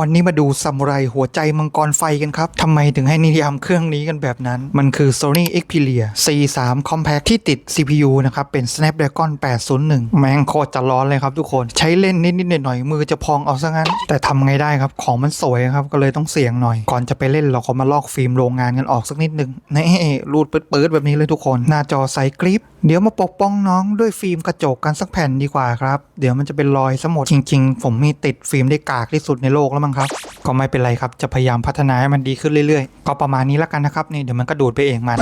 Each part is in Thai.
วันนี้มาดูซามูไรหัวใจมังกรไฟกันครับ ทำไมถึงให้นิยามเครื่องนี้กันแบบนั้น มันคือ Sony Xperia C3 Compact ที่ติด CPU นะครับ เป็น Snapdragon 801 แม่งโคตรจะร้อนเลยครับทุกคน ใช้เล่นนิดๆหน่อยๆมือจะพองเอาซะงั้น แต่ทำไงได้ครับ ของมันสวยครับ ก็เลยต้องเสี่ยงหน่อย ก่อนจะไปเล่นเราก็มาลอกฟิล์มโรงงานกันออกสักนิดหนึงนี่รูดเปื๊ดๆแบบนี้เลยทุกคน หน้าจอใสกริป เดี๋ยวมาปกป้องน้องด้วยฟิล์มกระจกกันสักแผ่นดีกว่าครับ เดี๋ยวมันจะเป็นรอยซะหมดจริง ๆ ผมมีติดฟิล์มได้กากที่สุดในโลกแล้วมั้งครับ ก็ไม่เป็นไรครับ จะพยายามพัฒนาให้มันดีขึ้นเรื่อยๆ ก็ประมาณนี้แล้วกันนะครับนี่เดี๋ยวมันก็ดูดไปเองมัน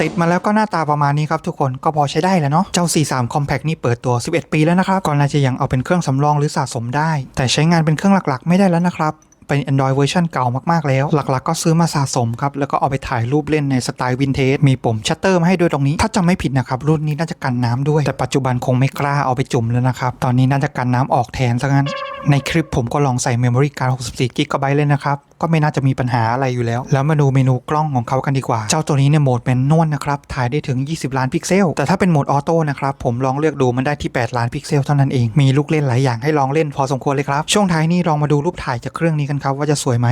ติดมาแล้วก็หน้าตาประมาณนี้ครับทุกคนก็พอใช้ได้แล้วเนาะเจ้า C3 Compact นี่เปิดตัว 11 ปีแล้วนะครับก่อนหน่าจะยังเอาเป็นเครื่องสำรองหรือสะสมได้ แต่ใช้งานเป็นเครื่องหลักๆ ไม่ได้แล้วนะครับ เป็น Android เวอร์ชันเก่ามากๆแล้ว หลักๆ ก็ซื้อมาสะสมครับ แล้วก็เอาไปถ่ายรูปเล่นในสไตล์วินเทจ มีปุ่มชัตเตอร์มาให้ด้วยตรงนี้ ถ้าจำไม่ผิดนะครับ รุ่นนี้น่าจะกันน้ำด้วย แต่ปัจจุบันคงไม่กล้าเอาไปจุ่มแล้วนะครับ ตอนนี้น่าจะกันน้ำออกแทนซะงั้น ในคลิปผมก็ลองใส่เมมโมรี่การ์ด64 g b เลยนะครับ ก็ไม่น่าจะมีปัญหาอะไรอยู่แล้ว แล้วมาดูเมนูกล้องของเขากันดีกว่า เจ้าตัวนี้เนี่ยโหมดเป็นนวลนะครับ ถ่ายได้ถึง 20 ล้านพิกเซล แต่ถ้าเป็นโหมดออโต้นะครับ ผมลองเลือกดูมันได้ที่ 8 ล้านพิกเซลเท่านั้นเอง มีลูกเล่นหลายอย่างให้ลองเล่นพอสมควรเลยครับ ช่วงท้ายนี้ลองมาดูรูปถ่ายจากเครื่องนี้กันครับว่าจะสวยไหม